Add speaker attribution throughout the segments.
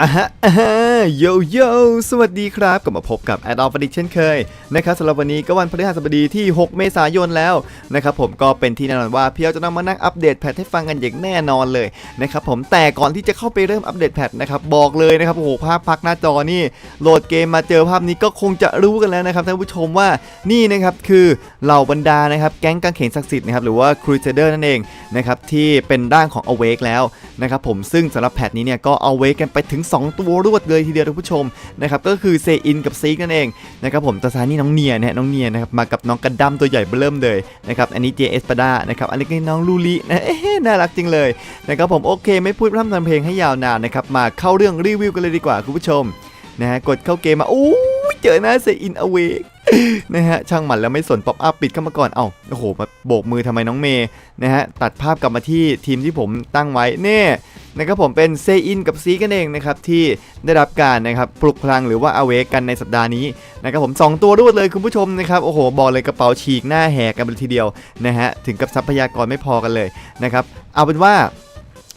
Speaker 1: อะฮะอ่าฮะโยโย่สวัสดีครับกลับมาพบกับ a d o n Predict เช่นเคยนะครับสำหรับวันนี้ก็วันพฤหัสบดีที่ 6 เมษายนแล้วนะครับผมก็เป็นที่แน่นอนว่าพี่เอาจะนำมานั่งอัปเดตแพทให้ฟังกันอย่างแน่นอนเลยนะครับผมแต่ก่อนที่จะเข้าไปเริ่มอัปเดตแพทนะครับบอกเลยนะครับโอ้โหภาพพักหน้าจอนี่โหลดเกมมาเจอภาพนี้ก็คงจะรู้กันแล้วนะครับท่านผู้ชมว่านี่นะครับคือเหล่าบรรดานะครับแก๊งกางเขนศักดิ์สิทธิ์นะครับหรือว่า Crusader นั่นเองนะครับที่เป็นร่างของ Awake แล้วนะครับผมซึ่งสำหรับแพทนี้เนี่ยก็ Awake กันไปถึง2 ตัวรวดเลยทีเดียวท่านผู้ชมนะครับก็คือเซอินกับซีกนั่นเองนะครับผมตาซานี่น้องเนียนะฮะน้องเนียนะครับมากับน้องกระดัมตัวใหญ่เบิ่มเลยนะครับอันนี้ JS ปาดานะครับอันนี้ก็น้องลูลินะเอ๊ะน่ารักจริงเลยนะครับผมโอเค ไม่พูดพร่ำทำเพลงให้ยาวนานนะครับมาเข้าเรื่องรีวิวกันเลยดีกว่าคุณผู้ชมนะฮะกดเข้าเกมมาอู้เจอหน้าเซอินอเวกนะฮะช่างหมันแล้วไม่สนป๊อปอัพปิดเข้ามาก่อนเอ้าโอ้โหมาโบกมือทำไมน้องเมย์นะฮะตัดภาพกลับมาที่ทีมที่ผมตั้งไว้เน่ นะครับผมเป็นเซอินกับซีกันเองนะครับที่ได้รับการนะครับปลุกพลังหรือว่าอเวกกันในสัปดาห์นี้นะครับผม 2 ตัวรวดเลยคุณผู้ชมนะครับโอ้โหบอกเลยกระเป๋าฉีกหน้าแหกกันเลยทีเดียวนะฮะถึงกับทรัพยากรไม่พอกันเลยนะครับเอาเป็นว่า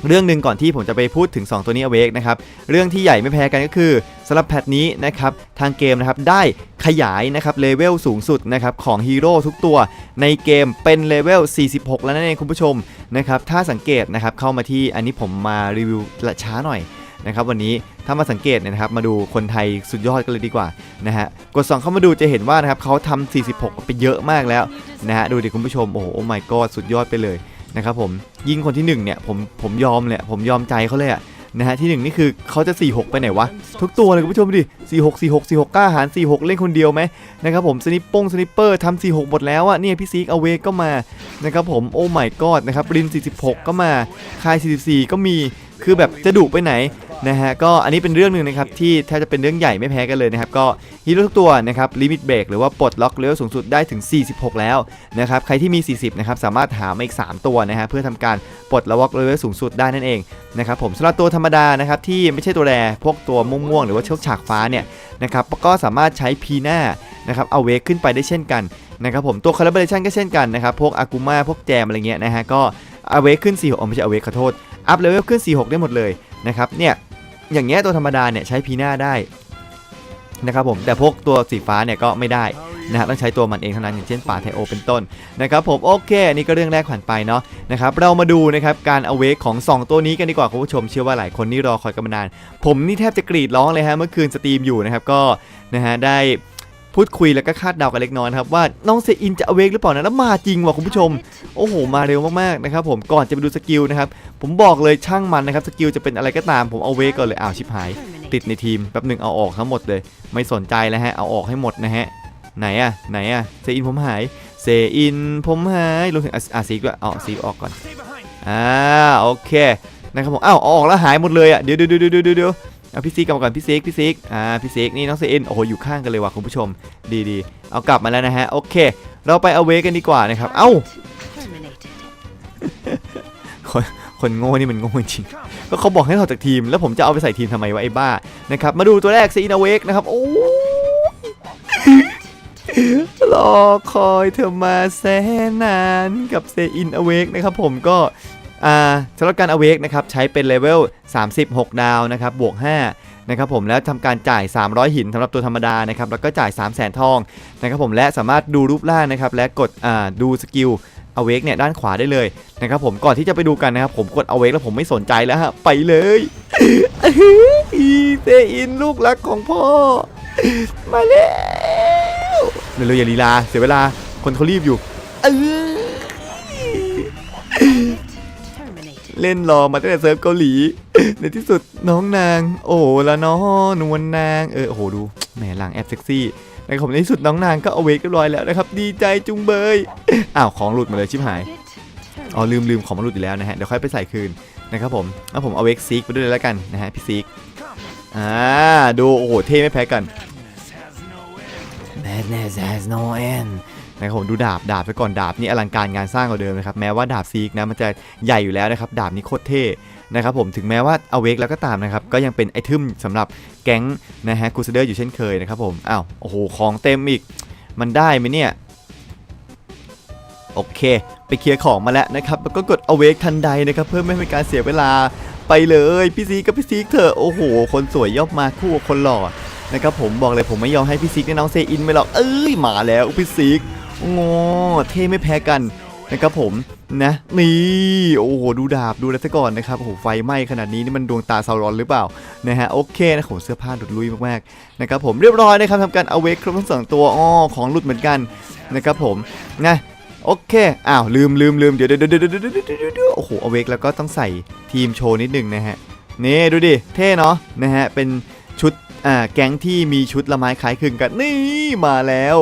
Speaker 1: เรื่องหนึ่งก่อนที่ผมจะไปพูดถึง 2 ตัวนี้ Awake นะครับ เรื่องที่ใหญ่ไม่แพ้กันก็คือสำหรับแพทนี้นะครับ ทางเกมนะครับได้ขยายนะครับเลเวลสูงสุดนะครับของฮีโร่ทุกตัวในเกมเป็นเลเวล 46 แล้วนั่นเองคุณผู้ชมนะครับถ้าสังเกตนะครับเข้ามาที่อันนี้ผมมารีวิวละช้าหน่อยนะครับวันนี้ถ้ามาสังเกตเนี่ยนะครับมาดูคนไทยสุดยอดกันเลยดีกว่านะฮะกดส่องเข้ามาดูจะเห็นว่านะครับเขาทำ46 ไปเยอะมากแล้วนะฮะดูดิคุณผู้ชมโอ้โหโอ้ my god สุดยอดไปเลย นะครับผมยิงคนที่หนึ่งเนี่ยผมผมยอมเลยผมยอมใจเขาเลยอะนะฮะที่หนึ่งนี่คือเขาจะ 46 ไปไหนวะ ทุกตัวเลยคุณผู้ชมดิ 46 46 46กล้าหาร 46 เล่นคนเดียวไหมนะครับผมสนิปปงสนิปเปอร์ทำ46 หมดแล้วอะเนี่ยพี่ซีกเอาเวก็มานะครับผมโอ้ไม่กอดนะครับริน 46 ก็มาคาย 44 ก็มีคือแบบจะดุไปไหน นะฮะก็อันนี้เป็นเรื่องหนึ่งนะครับที่แทบจะเป็นเรื่องใหญ่ไม่แพ้กันเลยนะครับก็ฮีโร่ทุกตัวนะครับลิมิตเบรกหรือว่าปลดล็อกเลเวลสูงสุดได้ถึง 46 แล้วนะครับใครที่มี 40นะครับสามารถหามาอีก 3 ตัวนะฮะเพื่อทำการปลดล็อกเลเวลสูงสุดได้นั่นเองนะครับผมสำหรับตัวธรรมดานะครับที่ไม่ใช่ตัวแรพวกตัวม่วงๆหรือว่าเชือกฉากฟ้าเนี่ยนะครับก็สามารถใช้พีหน้านะครับเอาเวกขึ้นไปได้เช่นกันนะครับผมตัวคอลลาบอร์ชันก็เช่นกันนะครับพวกอากูมาพวกแจมอะไรเงี้ยนะฮะก็เอาเวกขึ้น46ไม่ใช่เอาเวกขอโทษอัพเลเวลขึ้น 46 ได้หมดเลยนะครับเนี่ย อย่างเงี้ยตัวธรรมดาเนี่ยใช้พีหน้าได้นะครับผมแต่พวกตัวสีฟ้าเนี่ยก็ไม่ได้นะฮะต้องใช้ตัวมันเองเท่านั้นอย่างเช่นป่าไทโอเป็นต้นนะครับผมโอเคอันนี่ก็เรื่องแรกผ่านไปเนาะนะครับเรามาดูนะครับการเอาเวกของ 2 ตัวนี้กันดีกว่าคุณผู้ชมเชื่อว่าหลายคนนี่รอคอยกันมานาน ผมนี่แทบจะกรีดร้องเลยฮะเมื่อคืนสตรีมอยู่นะครับก็นะฮะได้ พูดคุยแล้วก็คาดเดากันเล็กน้อยครับว่าน้องเซอินจะเอเวกหรือเปล่านะแล้วมาจริงว่ะคุณผู้ชม โอ้โห มาเร็วมากๆนะครับผมก่อนจะไปดูสกิลนะครับผมบอกเลยช่างมันนะครับสกิลจะเป็นอะไรก็ตามผมเอาเวกก่อนเลยอ้าวชิบหาย ติดในทีมแป๊บหนึ่งเอาออกทั้งหมดเลย ไม่สนใจแล้วฮะเอาออกให้หมดนะฮะไหนอะไหนอะเซอินผมหายเซอินผมหายรวมถึงอะอะซีกด้วยเอาซีกออกก่อนอ่าโอเคนะครับผมอ้าวอออกแล้วหายหมดเลยอะเดี๋ยวเดี๋ยวเดี๋ยวเดี๋ยว เอาพี่ซีกกลับมาก่อนพี่ซีกพี่ซีกอ่าพี่ซีกนี่น้องเซอินโอ้โหอยู่ข้างกันเลยว่ะคุณผู้ชม ดีดีเอากลับมาแล้วนะฮะโอเค เราไปเอาเวกันดีกว่านะครับ เอ้าคนโง่นี่มันโง่จริงก็เขาบอกให้ถอดจากทีม แล้วผมจะเอาไปใส่ทีมทำไมวะไอ้บ้านะครับมาดูตัวแรกซีนาเวกนะครับโอ้รอคอยเธอมาแสนนานกับเซอินอเวกนะครับผมก็ สำหรับการอเวกนะครับใช้เป็นเลเวล 36 ดาวนะครับบวก 5 นะครับผมแล้วทำการจ่าย 300 หินสำหรับตัวธรรมดานะครับแล้วก็จ่าย 3 0 0แสนทองนะครับผมและสามารถดูรูปร่างนะครับและกดดูสกิลอเวกเนี่ยด้านขวาได้เลยนะครับผมก่อนที่จะไปดูกันนะครับผมกดอเวกแล้วผมไม่สนใจแล้วฮะไปเลยอีเซอินลูกรักของพ่อ มาแล้วเร็วๆอย่าลีลาเสียเวลาคนเขารีบอยู่เออ เล่นรอมาตั้งแต่เซิร์ฟเกาหลี ในที่สุดน้องนาง โอ้ละน้อนวลนางเออโอ้โหดูแหมหลังแอบเซ็กซี่นะครับผมในที่สุดน้องนางก็เอาเวกเรียบร้อยแล้วนะครับ ดีใจจุงเบยอ้าวของหลุดมาเลยชิบหายอ๋อลืมลืมของมันหลุดอยู่แล้วนะฮะเดี๋ยวค่อยไปใส่คืนนะครับผมแล้วผมเอาเวกซีกไปด้วยเลยแล้วกันนะฮะพี่ซีกอ่าดูโอ้โหเท่ไม่แพ้กัน Madness has no end นะครับผมดูดาบดาบไปก่อนดาบนี่อลังการงานสร้างกว่าเดิมนะครับแม้ว่าดาบซีกนะมันจะใหญ่อยู่แล้วนะครับดาบนี้โคตรเท่นะครับผมถึงแม้ว่าเอาเวกแล้วก็ตามนะครับก็ยังเป็นไอทึมสำหรับแก๊งนะฮะกูเซเดอร์อยู่เช่นเคยนะครับผมอ้าวโอ้โหของเต็มอีกมันได้ไหมเนี่ยโอเค ไปเคลียร์ของมาแล้วนะครับแล้วก็กด awake ทันใดนะครับเพื่อไม่ให้เป็นการเสียเวลาไปเลยพี่ซีกับพี่ซีเถอะโอ้โห คนสวยย่อมมาคู่กับคนหล่อ นะครับผมบอกเลยผมไม่ยอมให้พี่ซิกและน้องเซอินไปหรอกเอ้ยมาแล้วพี่ซิกงอเท่ไม่แพ้กันนะครับผมนะนี่โอ้โหดูดาบดูอะไรซะก่อนนะครับโอ้โหไฟไหม้ขนาดนี้นี่มันดวงตาซาวรอนหรือเปล่านะฮะโอเคนะผมเสื้อผ้าหลุดลุยมากๆนะครับผมเรียบร้อยนะครับทำการ awake ครบทั้งสองตัวอ้อของหลุดเหมือนกันนะครับผมนะโอเค อ้าว ลืมลืมลืมเดี๋ยวเดี๋ยวเดี๋ยวเดี๋ยวเดี๋ยวโอ้โห เอาเวกแล้วก็ต้องใส่ทีมโชว์นิดนึงนะฮะ นี่ดูดิ เท่เนาะ นะฮะ เป็น อ่าแก๊งที่มีชุดละไม้คล้ายคลึงกันนี่มาแล้ว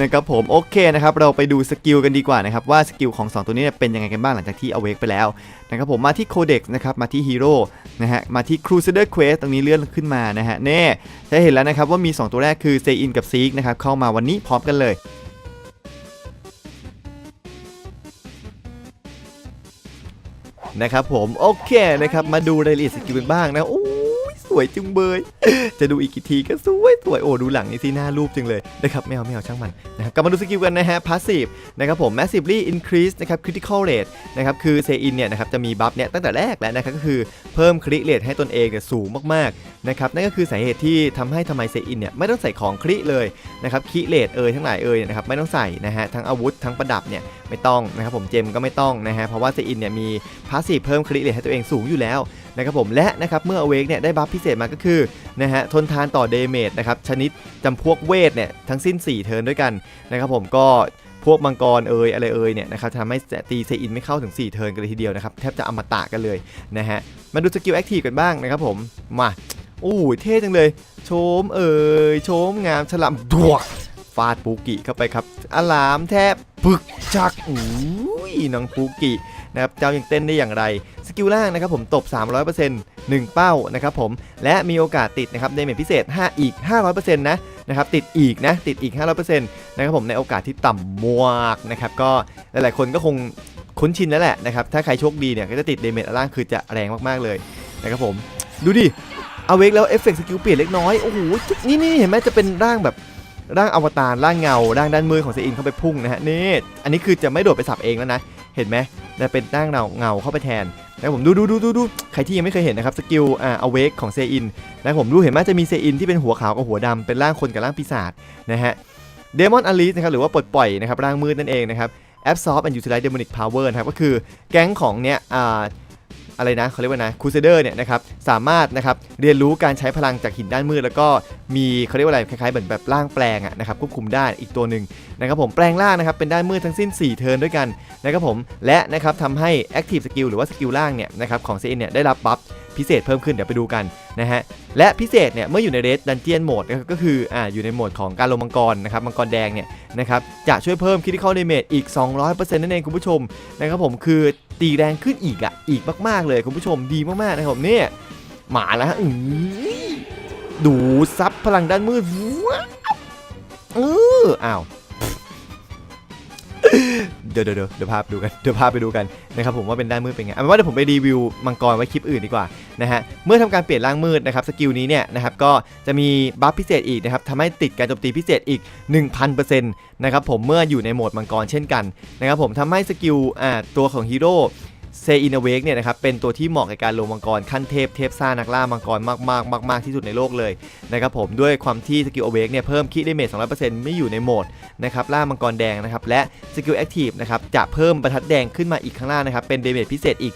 Speaker 1: นะครับผมโอเคนะครับเราไปดูสกิลกันดีกว่านะครับว่าสกิลของ 2 ตัวนี้เเป็นยังไงกันบ้างหลังจากที่เอาเวกไปแล้วนะครับผมมาที่โคเด็กนะครับมาที่ฮีโร่นะฮะมาที่ Crusader Quest ตรงนี้เลื่อนขึ้นมานะฮะเน่จะเห็นแล้วนะครับว่ามี 2 ตัวแรกคือเซอินกับซีกนะครับเข้ามาวันนี้พร้อมกันเลยนะครับผมโอเคนะครับมาดูรายละเอียดสกิลกันบ้างนะโอ้ สวยจุงเบย จะดูอีกกี่ทีก็สวยสวยโอ้ดูหลังนี่สิหน้ารูปจังเลยนะครับไม่เอาไม่เอาช่างมันนะครับกลับมาดูสกิลกันนะฮะ passive นะครับผม massively increase นะครับ critical rate นะครับคือเซอินเนี่ยนะครับจะมีบัฟเนี่ยตั้งแต่แรกแล้วนะครับก็คือเพิ่มคริเรทให้ตนเองเนี่ยสูงมากๆนะครับนั่นก็คือสาเหตุที่ทำให้ทำไมเซอินเนี่ยไม่ต้องใส่ของคริเลยนะครับคริเรทเอยทั้งหลายเอยนะครับไม่ต้องใส่นะฮะทั้งอาวุธทั้งประดับเนี่ยไม่ต้องนะครับผมเจมก็ไม่ต้องนะฮะเพราะว่าเซอินเนี่ยมีพาสซีฟเพิ่มคริเรทให้ตัวเองสูงอยู่แล้วนะครับผมและนะครับเมื่อ Awake เนี่ยได้บัฟพิพิเศษมาก็คือนะฮะทนทานต่อเดเมจนะครับชนิดจำพวกเวทเนี่ยทั้งสิ้น 4 เทิร์นด้วยกันนะครับผมก็พวกมังกรเอยอะไรเอยเนี่ยนะครับทำให้ตีเซอินไม่เข้าถึง 4 เทิร์นกันเลยทีเดียวนะครับแทบจะอมตะกันเลยนะฮะมาดูสกิลแอคทีฟกันบ้างนะครับผมมาอู้ยเท่จังเลย โชมเอ่ยโชมงามฉลามดวกฟาดปูกิเข้าไปครับอลามแทบปึกจักอุ้ยน้องปูกิ นะครับเจ้ายังเต้นได้อย่างไร สกิลล่างนะครับผมตบ 300% 1 เป้านะครับผมและมีโอกาสติดนะครับเดเมจพิเศษ 5 อีก 500%นะนะครับติดอีกนะติดอีก 500%นะครับผมในโอกาสที่ต่ำมากนะครับก็หลายๆคนก็คงคุ้นชินแล้วแหละนะครับถ้าใครโชคดีเนี่ยก็จะติดเดเมจล่างคือจะแรงมากๆเลยนะครับผมดูดิเอาเวกแล้วเอฟเฟกต์สกิลเปลี่ยนเล็กน้อยโอ้โหนี่นี่เห็นไหมจะเป็นร่างแบบร่างอวตารร่างเงาร่างด้านมือของเซอินเข้าไปพุ่งนะฮะนี่อันนี้คือจะไม่โดดไปสับเองแล้วนะ เห็นไหม จะเป็นร่างเงาเงาเข้าไปแทนนะครับผมดูดูดูดูดูใครที่ยังไม่เคยเห็นนะครับสกิลอ่าอเวกของเซอินนะครับผมดูเห็นไหมจะมีเซอินที่เป็นหัวขาวกับหัวดำเป็นร่างคนกับร่างปีศาจนะฮะเดมอนอลิสนะครับหรือว่าปลดปล่อยนะครับร่างมืดนั่นเองนะครับ Absorb and Utilize Demonic Power นะครับก็คือแก๊งของเนี้ยอ่า อะไรนะเขาเรียกว่านะคูเซเดอร์เนี่ยนะครับสามารถนะครับเรียนรู้การใช้พลังจากหินด้านมืด แล้วก็มีเขาเรียกว่าอะไรคล้ายๆเหมือนแบบร่างแปลงอะนะครับควบคุมได้อีกตัวหนึ่งนะครับผมแปลงร่างนะครับเป็นด้านมืดทั้งสิ้น 4 เทิร์นด้วยกันนะครับผมและนะครับทำให้ Active Skill หรือว่าสกิลล่างเนี่ยนะครับของ CN เนี่ยได้รับบัฟพิเศษเพิ่มขึ้นเดี๋ยวไปดูกันนะฮะและพิเศษเนี่ยเมื่ออยู่ในเรสดันเจียนโหมดก็คืออ่าอยู่ในโหมดของการลงมังกรนะครับมังกรแดงเนี่ยนะครับจะช่วยเพิ่ม Critical Damage อีก 200%นั่นเองคุณผู้ชมนะครับผมคือ ตีแรงขึ้นอีกอะ อีกมากๆเลยคุณผู้ชมดีมากๆนะครับเนี่ยหมาแล้วฮะอื้อดูซับพลังด้านมืดว้าวเอออ้าว เดี๋ยวเดี๋ยวเดี๋ยวพาไปดูกันเดี๋ยวพาไปดูกันนะครับผมว่าเป็นด้านมืดเป็นไงเอาเป็นว่าเดี๋ยวผมไปรีวิวมังกรไว้คลิปอื่นดีกว่านะฮะเมื่อทำการเปลี่ยนร่างมืดนะครับสกิลนี้เนี่ยนะครับก็จะมีบัฟพิเศษอีกนะครับทำให้ติดการโจมตีพิเศษอีก 1000%นะครับผมเมื่ออยู่ในโหมดมังกรเช่นกันนะครับผมทำให้สกิลอ่าตัวของฮีโร่ เซอินเวกเนี่ยนะครับเป็นตัวที่เหมาะกับการลงมังกรขั้นเทพเทพซ่านักล่ามังกรมากมากมากมากที่สุดในโลกเลยนะครับผมด้วยความที่สกิลเวกเนี่ยเพิ่มคีดเดเมจ200%ไม่อยู่ในโหมดนะครับล่ามังกรแดงนะครับและสกิลแอคทีฟนะครับจะเพิ่มบรรทัดแดงขึ้นมาอีกข้างล่างนะครับเป็นเดเมจพิเศษอีก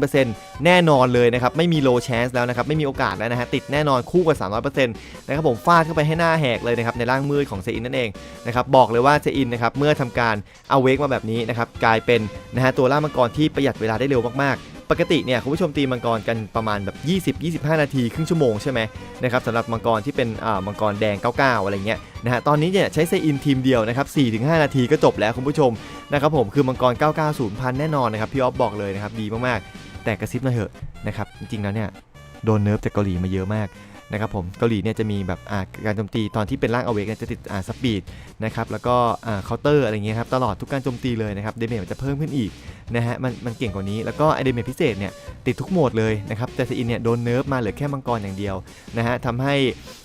Speaker 1: 1000%แน่นอนเลยนะครับไม่มีโลแชนส์แล้วนะครับไม่มีโอกาสแล้วนะฮะติดแน่นอนคู่กับ 300%นะครับผมฟาดเข้าไปให้หน้าแหกเลยนะครับในร่างมืดของเซอินนั่นเองนะครับบอกเลยว่าเซอินนะครับเมื่อทำการเอาเวกมาแบบนี้นะครับกลายเป็นนะฮะตัวล่ามังกรที่ประหยัดเวลาได้เร็วมากๆ ปกติเนี่ยคุณผู้ชมตีมังกรกันประมาณแบบ 20-25 นาทีครึ่งชั่วโมงใช่ไหมนะครับสำหรับมังกรที่เป็นอ่ามังกรแดง 99 อะไรเงี้ยนะฮะตอนนี้เนี่ยใช้เซอินทีมเดียวนะครับ 4-5 นาทีก็จบแล้วคุณผู้ชมนะครับผมคือมังกร 990พันแน่นอนนะครับพี่ออฟบอกเลยนะครับดีมากๆ แต่กระซิบหน่อยเถอะนะครับจริงๆแล้วเนี่ยโดนเนิร์ฟจากเกาหลีมาเยอะมาก นะครับผมเกาหลีเนี่ยจะมีแบบการโจมตีตอนที่เป็นร่างอเวกเนี่ยจะติดสปีดนะครับแล้วก็เคาน์เตอร์อะไรเงี้ยครับตลอดทุกการโจมตีเลยนะครับเดเมจมันจะเพิ่มขึ้นอีกนะฮะมันมันเก่งกว่านี้แล้วก็ไอเดเมจพิเศษเนี่ยติดทุกโหมดเลยนะครับแต่เซอินเนี่ยโดนเนิร์ฟมาเหลือแค่มังกรอย่างเดียวนะฮะทำให้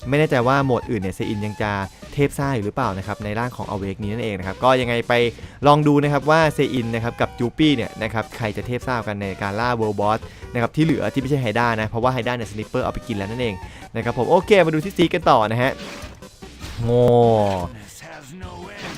Speaker 1: ไม่แน่ใจว่าโหมดอื่นเนี่ยเซอินยังจะเทพซ่าอยู่หรือเปล่านะครับในร่างของอเวกนี้นั่นเองนะครับก็ยังไงไปลองดูนะครับว่าเซอินนะครับกับจูปี้เนี่ยนะครับใครจะเทพซ่ากันในการล่าเวิลด์บอสนะครับที่เหลือที่ไม่ใช่ไฮด้านะเพราะว่าไฮด้าเนี่ยสลิปเปอร์เอาไปกินแล้วนั่นเองนะครับผมโอเคมาดูที่ซีกันต่อนะฮะโง่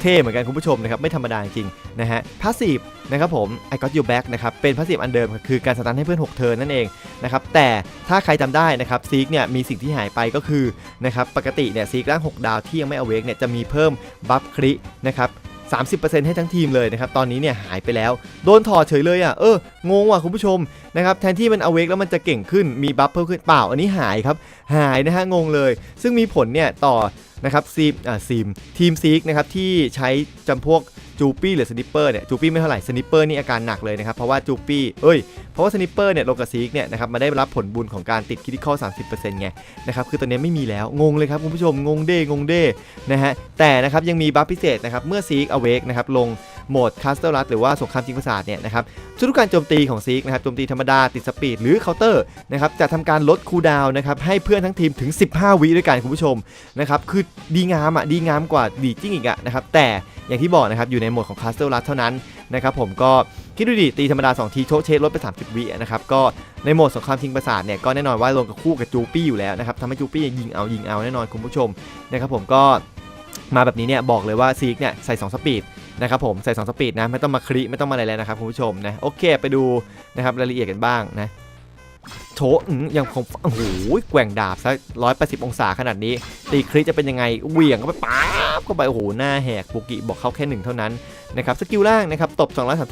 Speaker 1: เท่เหมือนกันคุณผู้ชมนะครับไม่ธรรมดาจริงนะฮะพาสซีฟนะครับผม I got you back นะครับเป็นพาสซีฟอันเดิมคือการสตันให้เพื่อน 6 เทิร์นนั่นเองนะครับแต่ถ้าใครจำได้นะครับซีกเนี่ยมีสิ่งที่หายไปก็คือนะครับปกติเนี่ยซีกร่าง 6 ดาวที่ยังไม่เอาเวกเนี่ยจะมีเพิ่มบัฟครินะครับ 30%ให้ทั้งทีมเลยนะครับตอนนี้เนี่ยหายไปแล้ว โดนถอดเฉยเลยอะเอองงว่ะคุณผู้ชมนะครับแทนที่มันเอาเวกแล้วมันจะเก่งขึ้นมีบัฟเพิ่มขึ้นเปล่า อันนี้หายครับหายนะฮะงงเลย ซึ่งมีผลเนี่ยต่อนะครับซีมอ่าซีมทีมซีกนะครับที่ใช้จำพวก จูปี้หรือสนิปเปอร์เนี่ยจูปี้ไม่เท่าไหร่สนิปเปอร์นี่อาการหนักเลยนะครับเพราะว่าจูปี้เอ้ยเพราะว่าสนิปเปอร์เนี่ยลงกับซีกเนี่ยนะครับมาได้รับผลบุญของการติดคิดิคอล30%ไงนะครับคือตอนนี้ไม่มีแล้วงงเลยครับคุณผู้ชมงงเด้งงเด้นะฮะแต่นะครับยังมีบัฟพิเศษนะครับเมื่อซีกอเวกนะครับลงโหมดคาสเตอร์รัหรือว่าสงครามจิงประสาทเนี่ยนะครับทุกการโจมตีของซีกนะครับโจมตีธรรมดาติดสปีดหรือเคาน์เตอร์นะครับจะทำการลดคูลดาวน์นะครับให้เพื่อนทั้งทีมถึง 15 วิด้วยกันคุณผู้ชมนะครับคือดีงามอะดีงามกว่าดีจริงอีกอะนะครับแต่ อย่างที่บอกนะครับอยู่ในโหมดของคาสเต l รั t เท่านั้นนะครับผมก็คิดดูดิตีธรรมดา 2 ทีโชเชสลดไป 30 วินะครับก็ในโหมดสงครามทิงประสาทเนี่ยก็แน่นอนว่าลงกับคู่กับจูปี้อยู่แล้วนะครับทำให้จูปี้ยิงเอายิงเอาแน่นอนคุณผู้ชมนะครับผมก็มาแบบนี้เนี่ยบอกเลยว่าซีกเนี่ยใส่ 2 สปีดนะครับผมใส่ 2 สปีดนะไม่ต้องมาคลิไม่ต้องมาอะไรแล้วนะครับคุณผู้ชมนะโอเค ไปดูนะครับรายละเอียดกันบ้างนะ โถอืมยังคงโอ้โหแกว่งดาบซะ180องศาขนาดนี้ ตีคริสจะเป็นยังไงเหวี่ยงเข้าไปป๊าบเข้าไปโอ้โหหน้าแหกบุกิบอกเขาแค่หนึ่งเท่านั้นนะครับสกิลล่างนะครับตบ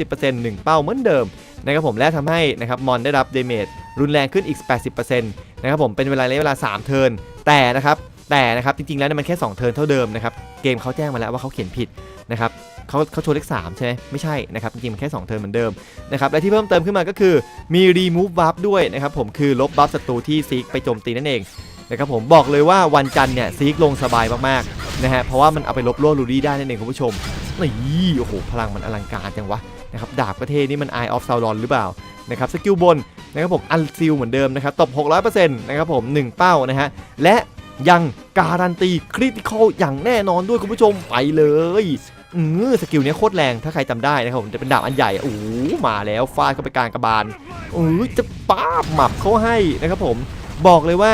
Speaker 1: 230% 1 เป้าเหมือนเดิมนะครับผมและทำให้นะครับมอนได้รับเดเมจรุนแรงขึ้นอีก 80%นะครับผมเป็นเวลาระยะเวลา 3 เทิร์นแต่นะครับ แต่นะครับจริงๆแล้วเนี่ยมันแค่ 2 เทิร์นเท่าเดิมนะครับเกมเขาแจ้งมาแล้วว่าเขาเขียนผิดนะครับเขาเขาโชว์เลข3ใช่ไหมไม่ใช่นะครับจริงๆมันแค่ 2 เทิร์นเหมือนเดิมนะครับและที่เพิ่มเติมขึ้นมาก็คือมี remove buff ด้วยนะครับผมคือลบบัฟศัตรูที่ซีกไปโจมตีนั่นเองนะครับผมบอกเลยว่าวันจันทร์เนี่ยซีกลงสบายมากๆนะฮะเพราะว่ามันเอาไปลบลั่วลูดี้ได้นั่นเองคุณผู้ชมนี่โอ้โหพลังมันอลังการจังวะนะครับดาบประเทศนี่มัน Eye of Sauron หรือเปล่านะครับสกิลบนนะครับผมอันซิลเหมือนเดิมนะครับตบ 600%นะครับผม1เป้านะฮะและ ยังการันตีคริติคอลอย่างแน่นอนด้วยคุณผู้ชมไปเลยอือสกิลนี้โคตรแรงถ้าใครจำได้นะครับผมจะเป็นดาบอันใหญ่อะโอ้มาแล้วฟาดเข้าไปกลางกระบาลอ้ยจะป้าบหมับเขาให้นะครับผมบอกเลยว่า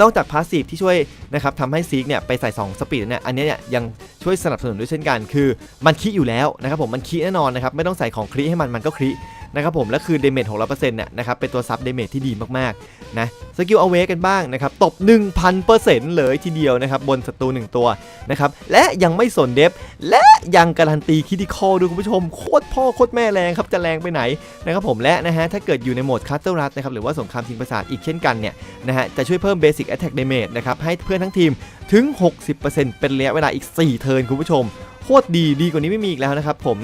Speaker 1: นอกจากพาสซีฟที่ช่วยนะครับทำให้ซีกเนี่ยไปใส่2สปีดเนี่ยอันนี้เนี่ยยังช่วยสนับสนุนด้วยเช่นกัน คือมันคีอยู่แล้วนะครับผมมันคีแน่นอนนะครับไม่ต้องใส่ของครีให้มันมันก็ครี นะครับผมและคือเดเมจของเราเปอร์เซ็นต์เนี่ยนะครับเป็นตัวซับเดเมจที่ดีมากๆนะสกิลเอาเวกันบ้างนะครับตบ 1,000%เลยทีเดียวนะครับบนศัตรู1ตัวนะครับและยังไม่สนเดฟและยังการันตีคิดิคอลด้วยคุณผู้ชมโคตรพ่อโคตรแม่แรงครับจะแรงไปไหนนะครับผมและนะฮะถ้าเกิดอยู่ในโหมดคัตเตอร์รัตนะครับหรือว่าสงครามทิงประสาทอีกเช่นกันเนี่ยนะฮะจะช่วยเพิ่มเบสิกแอตแทกเดเมจนะครับให้เพื่อนทั้งทีม ถึง 60%เป็นระยะเวลาอีก 4 เทิร์นคุณผู้ชมโคตรดีดีกว่านี้ไม่มีอีกแล้วนะครับผม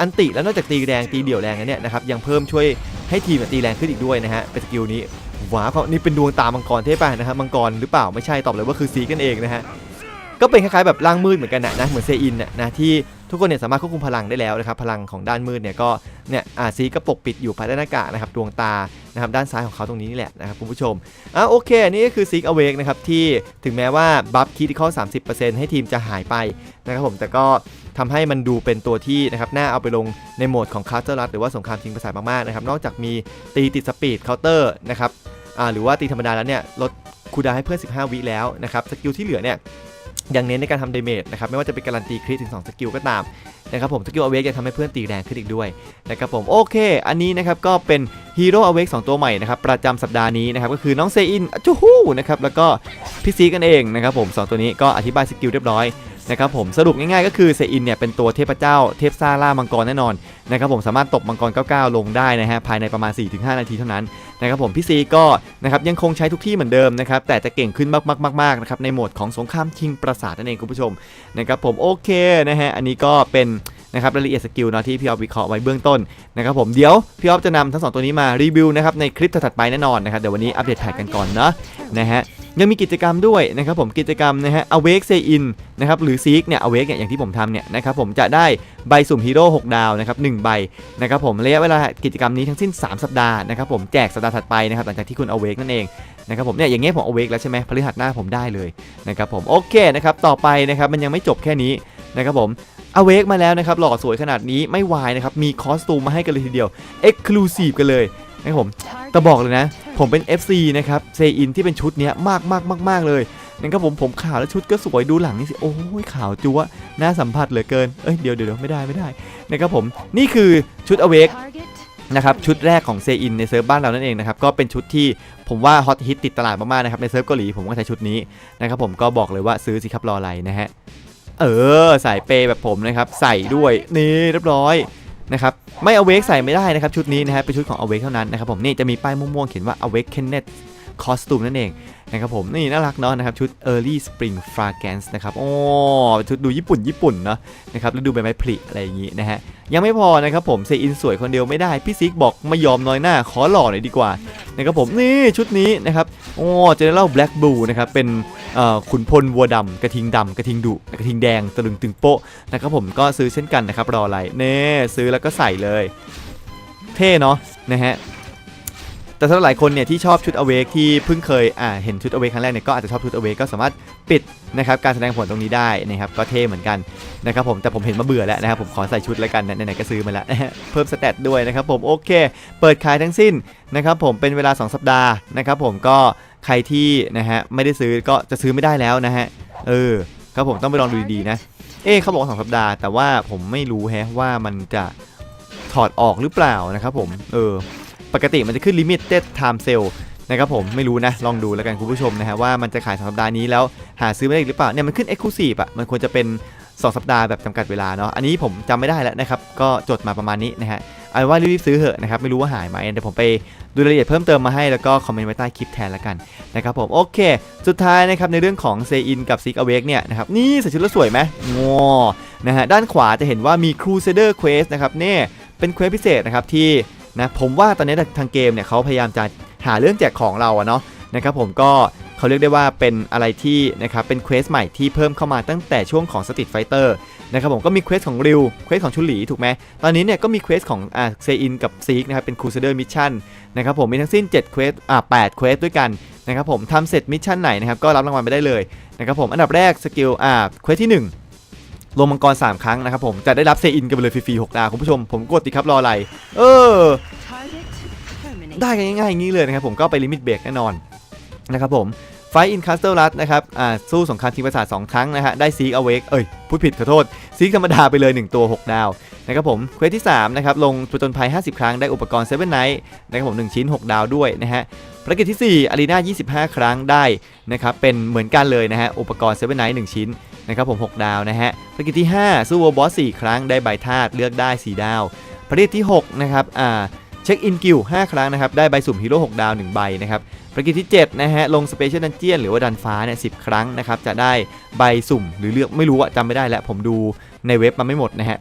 Speaker 1: อันติแล้วนอกจากตีแรงตีเดี่ยวแรงแล้วเนี่ยนะครับยังเพิ่มช่วยให้ทีมตีแรงขึ้นอีกด้วยนะฮะเป็นสกิลนี้ว้าวเขานี่เป็นดวงตามังกรเท่ป่ะนะครับมังกรหรือเปล่าไม่ใช่ตอบเลยว่าคือซีกันเองนะฮะก็เป็นคล้ายๆแบบร่างมืดเหมือนกันนะนะเหมือนเซอินนะที่ ทุกคนเนี่ยสามารถควบคุมพลังได้แล้วนะครับ พลังของด้านมืดเนี่ยก็เนี่ยอาซีก็ปกปิดอยู่ภายใต้หน้ากากนะครับดวงตานะครับด้านซ้ายของเขาตรงนี้นี่แหละนะครับคุณผู้ชมอะโอเคนี่ก็คือซีกอเวกนะครับที่ถึงแม้ว่าบัฟคิดข้อ30%ให้ทีมจะหายไปนะครับผมแต่ก็ทำให้มันดูเป็นตัวที่นะครับน่าเอาไปลงในโหมดของคาร์เตอร์รัหรือว่าสงครามชิงประสาทมากๆนะครับนอกจากมีตีติดสปีดเคาน์เตอร์นะครับอ่าหรือว่าตีธรรมดาแล้วเนี่ยลดคูดาให้เพื่อน 15 วิแล้วนะครับสกิลที่เหลือเนี่ย ยังเน้นในการทำเดเมจนะครับไม่ว่าจะเป็นการันตีคริสถึง2สกิลก็ตามนะครับผมสกิลอเวกยังทำให้เพื่อนตีแรงขึ้นอีกด้วยนะครับผมโอเค อันนี้นะครับก็เป็นฮีโร่อเวก2ตัวใหม่นะครับประจำสัปดาห์นี้นะครับก็คือน้องเซอินจูฮู้นะครับแล้วก็พี่ซีกันเองนะครับผม 2 ตัวนี้ก็อธิบายสกิลเรียบร้อยนะครับผมสรุปง่ายๆก็คือเซอินเนี่ยเป็นตัวเทพเจ้าเทพซาล่ามังกรแน่นอนนะครับผมสามารถตบมังกร 99 ลงได้นะฮะภายในประมาณ 4-5 นาทีเท่านั้น นะครับผมพี่ซีก็นะครับยังคงใช้ทุกที่เหมือนเดิมนะครับแต่จะเก่งขึ้นมากๆๆนะครับในโหมดของสงครามชิงปราสาทนั่นเองคุณผู้ชมนะครับผมโอเคนะฮะอันนี้ก็เป็นนะครับรายละเอียดสกิลเนาะที่พี่ออฟวิเคราะห์ไว้เบื้องต้นนะครับผมเดี๋ยวพี่ออฟจะนำทั้งสองตัวนี้มารีวิวนะครับในคลิปถัดไปแน่นอนนะครับเดี๋ยววันนี้อัปเดตแพทกันก่อนเนาะนะฮะยังมีกิจกรรมด้วยนะครับผมกิจกรรมนะฮะ Awake Say In นะครับหรือ Seek เนี่ย Awake เนี่ยอย่างที่ผมทำเนี่ยนะครับผมจะได้ใบสุ่มฮีโร่6ดาวนะครับ1ใบนะครับผมระยะเวลากิจกรรมนี้ทั้งสิ้น 3 สัปดาห์นะครับผมแจกสัปดาห์ถัดไปนะครับหลังจากที่คุณ Awake นั่นเองนะครับผมเนี่ยอย่างเงี้ยผม Awake แล้วใช่ไหมพฤหัสหน้าผมได้เลยนะครับผมโอเคนะครับต่อไปนะครับมันยังไม่จบแค่นี้นะครับผม Awake มาแล้วนะครับหล่อสวยขนาดนี้ไม่วายนะครับมีคอสตูมมาให้กันเลยทีเดียว Exclusive กันเลยนะครับผมแต่บอกเลยนะ ผมเป็น FC นะครับเซอินที่เป็นชุดเนี้ยมากมากมากมากเลยนะครับผมผมขาวแล้วชุดก็สวยดูหลังนี่สิโอ้ยขาวจั๊วน่าสัมผัสเหลือเกินเอ้ยเดี๋ยวเดี๋ยวไม่ได้ไม่ได้นะครับผมนี่คือชุด Awake นะครับชุดแรกของเซอินในเซิร์ฟบ้านเรานั่นเองนะครับก็เป็นชุดที่ผมว่าฮอตฮิตติดตลาดมากๆนะครับในเซิร์ฟเกาหลีผมก็ใช้ชุดนี้นะครับผมก็บอกเลยว่าซื้อสิครับรออะไรนะฮะเออใส่เปย์แบบผมนะครับใส่ด้วยนี่เรียบร้อยนะครับไม่เอาเวกใส่ไม่ได้นะครับชุดนี้นะฮะเป็นชุดของเอเวกเท่านั้นนะครับผมนี่จะมีป้ายม่วงๆเขียนว่าอเวกเคนเนต คอสตูมนั่นเองนะครับผมนี่น่ารักเนาะนะครับชุด Early Spring Fragrance นะครับโอ้ชุดดูญี่ปุ่นญี่ปุ่นเนาะนะครับแล้วดูใบไม้ผลิอะไรอย่างงี้นะฮะยังไม่พอนะครับผมเซอินสวยคนเดียวไม่ได้ พี่ซิกบอกไม่ยอมน้อยหน้าขอหล่อหน่อยดีกว่านะครับผมนี่ชุดนี้นะครับโอ้เจเนอเรลแบล็กบูนะครับเป็นขุนพลวัวดำกระทิงดำกระทิงดุกระทิงแดงตะลึงตึงโป๊ะนะครับผมก็ซื้อเช่นกันนะครับรออะไรเน่ซื้อแล้วก็ใส่เลย เท่เนาะนะฮะ แต่สำหรับหลายคนเนี่ยที่ชอบชุดอเวกที่เพิ่งเคยอ่าเห็นชุดอเวกครั้งแรกเนี่ยก็อาจจะชอบชุดอเวกก็สามารถปิดนะครับการแสดงผลตรงนี้ได้นะครับก็เท่เหมือนกันนะครับผมแต่ผมเห็นมาเบื่อแล้วนะครับผมขอใส่ชุดแล้วกันนะไหนๆก็ซื้อมาแล้วเพิ่มสเตตด้วยนะครับผมโอเค เปิดขายทั้งสิ้นนะครับผมเป็นเวลา 2 สัปดาห์นะครับผมก็ใครที่นะฮะไม่ได้ซื้อก็จะซื้อไม่ได้แล้วนะฮะเออครับผมต้องไปลองดูดีๆนะเอ๊เขาบอกสองสัปดาห์ แต่ว่าผมไม่รู้แฮะว่ามันจะถอดออกหรือเปล่านะครับผมเออ ปกติมันจะขึ้น limited time sale นะครับผมไม่รู้นะลองดูแล้วกันคุณผู้ชมนะฮะว่ามันจะขายสองสัปดาห์นี้แล้วหาซื้อไม่ได้หรือเปล่าเนี่ยมันขึ้น exclusive อะมันควรจะเป็น 2 สัปดาห์แบบจำกัดเวลาเนาะอันนี้ผมจำไม่ได้แล้วนะครับก็จดมาประมาณนี้นะฮะเอาว่ารีบซื้อเถอะนะครับไม่รู้ว่าหายไหมเดี๋ยวผมไปดูรายละเอียดเพิ่มเติมมาให้แล้วก็คอมเมนต์ไว้ใต้คลิปแทนแล้วกันนะครับผมโอเค สุดท้ายนะครับในเรื่องของเซอินกับซิกอเวกเนี่ยนะครับนี่ใส่ชุดแล้วสวยไหมงอนะฮะด้านขวาจะเห็นว่ามี Crusader Quest นะครับเนี่ยเป็นเควสพิเศษนะครับที่ นะผมว่าตอนนี้ทางเกมเนี่ยเขาพยายามจะหาเรื่องแจกของเราอะเนาะนะครับผมก็เขาเรียกได้ว่าเป็นอะไรที่นะครับเป็นเควสใหม่ที่เพิ่มเข้ามาตั้งแต่ช่วงของ Street Fighter นะครับผมก็มีเควสของริวเควสของชุหลีถูกไหมตอนนี้เนี่ยก็มีเควสของอ่าเซอินกับซีกนะครับเป็น Crusader Mission นะครับผมมีทั้งสิ้น7เควสอ่า8เควสด้วยกันนะครับผมทำเสร็จมิชชั่นไหนนะครับก็รับรางวัลไปได้เลยนะครับผมอันดับแรกสกิลอ่าเควสที่ 1 ลงมังกร 3 ครั้งนะครับผมจะได้รับเซอินกันไปเลยฟรีๆ6ดาวคุณผู้ชมผมกดติครับรออะไร เออ ได้กันง่ายๆอย่างนี้เลยนะครับผมก็ไปลิมิตเบรกแน่นอนนะครับผมไฟอินคัสเต l รั t นะครับอ่าสู้สงครามทีมประสาท2ครั้งนะฮะได้ซีกอเวกเอ้ยพูดผิดขอโทษซีกธรรมดาไปเลย 1 ตัว 6 ดาวนะครับผมเควสที่3นะครับลงผจญภัย 50 ครั้งได้อุปกรณ์เซเว่นไนท์นะครับผม 1 ชิ้น 6 ดาวด้วยนะฮะภารกิจที่4อารีนา25 ครั้งได้นะครับเป็นเหมือนกันเลยนะฮะอุปกรณ์เซเว่นไนท์1ชิ้น นะครับผม 6 ดาวนะฮะภารกิจที่ 5 สู้วอลบอส 4 ครั้งได้ใบธาตุเลือกได้ 4 ดาวภารกิจที่ 6 นะครับ อ่า เช็คอินกิล5ครั้งนะครับ ได้ใบสุ่มฮีโร่6ดาว 1 ใบนะครับภารกิจที่ 7 นะฮะ ลงสเปเชียลดันเจียนหรือว่าดันฟ้าเนี่ยสิครั้งนะครับ จะได้ใบสุ่มหรือเลือกไม่รู้อะจำไม่ได้แล้วผมดูในเว็บมันไม่หมดนะฮะ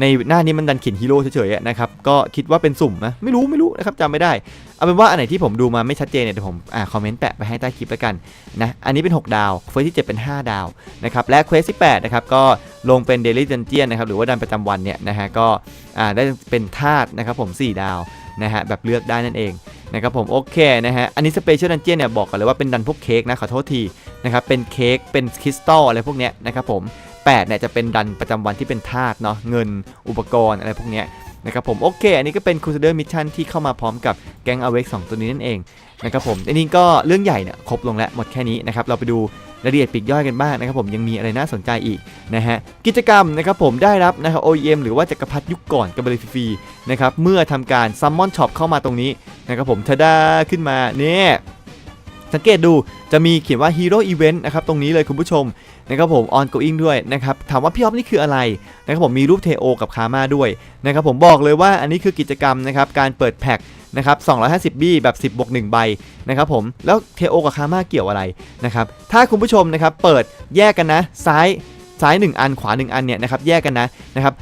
Speaker 1: ในหน้านี้มันดันเขียนฮีโร่เฉยๆนะครับก็คิดว่าเป็นสุ่มนะไม่รู้ไม่รู้นะครับจำไม่ได้ เอาเป็นว่าอันไหนที่ผมดูมาไม่ชัดเจนเนี่ยเดี๋ยวผมอ่าคอมเมนต์แปะไปให้ใต้คลิปแล้วกันนะอันนี้เป็น 6 ดาวเควสที่ 7 เป็น 5 ดาวนะครับและเควสที่8นะครับก็ลงเป็นเดลี่ดันเจียนนะครับหรือว่าดันประจำวันเนี่ยนะฮะก็อ่าได้เป็นธาตุนะครับผม 4 ดาวนะฮะแบบเลือกได้นั่นเองนะครับผมโอเคนะฮะอันนี้สเปเชียลดันเจียนเนี่ยบอกกันเลยว่าเป็นดันพวกเค้กนะขอโทษทีนะครับเป็นเค้กเป็นคริสตัลอะไรพวกเนี้ยนะครับผม 8เนี่ยจะเป็นดันประจำวันที่เป็นธาตุเนาะเงินอุปกรณ์อะไรพวกเนี้ยนะครับผมโอเค อันนี้ก็เป็น Crusader Mission ที่เข้ามาพร้อมกับแก๊ง Awake 2 ตัวนี้นั่นเองนะครับผมอันนี้ก็เรื่องใหญ่เนี่ยครบลงแล้วหมดแค่นี้นะครับเราไปดูรายละเอียดปีกย่อยกันบ้างนะครับผมยังมีอะไรน่าสนใจอีกนะฮะกิจกรรมนะครับผมได้รับนะครับ OEM หรือว่าจักรพรรดิยุคก่อนกับเลยฟรีนะครับเมื่อทำการ Summon Shop เข้ามาตรงนี้นะครับผมทาดาขึ้นมาเนี่ยสังเกตดูจะมีเขียนว่า Hero Event นะครับตรงนี้เลยคุณผู้ชม นะครับผม on going ด้วยนะครับถามว่าพี่ออฟนี่คืออะไรนะครับผมมีรูปเทโอกับคาม่าด้วยนะครับผมบอกเลยว่าอันนี้คือกิจกรรมนะครับการเปิดแพ็คนะครับ250 บี้แบบ 10บวก1ใบนะครับผม แล้วเทโอกับคาม่าเกี่ยวอะไรนะครับ ถ้าคุณผู้ชมนะครับเปิดแยกกันนะ ซ้ายซ้าย 1 อันขวา 1 อันเนี่ยนะครับแยกกันนะนะครับ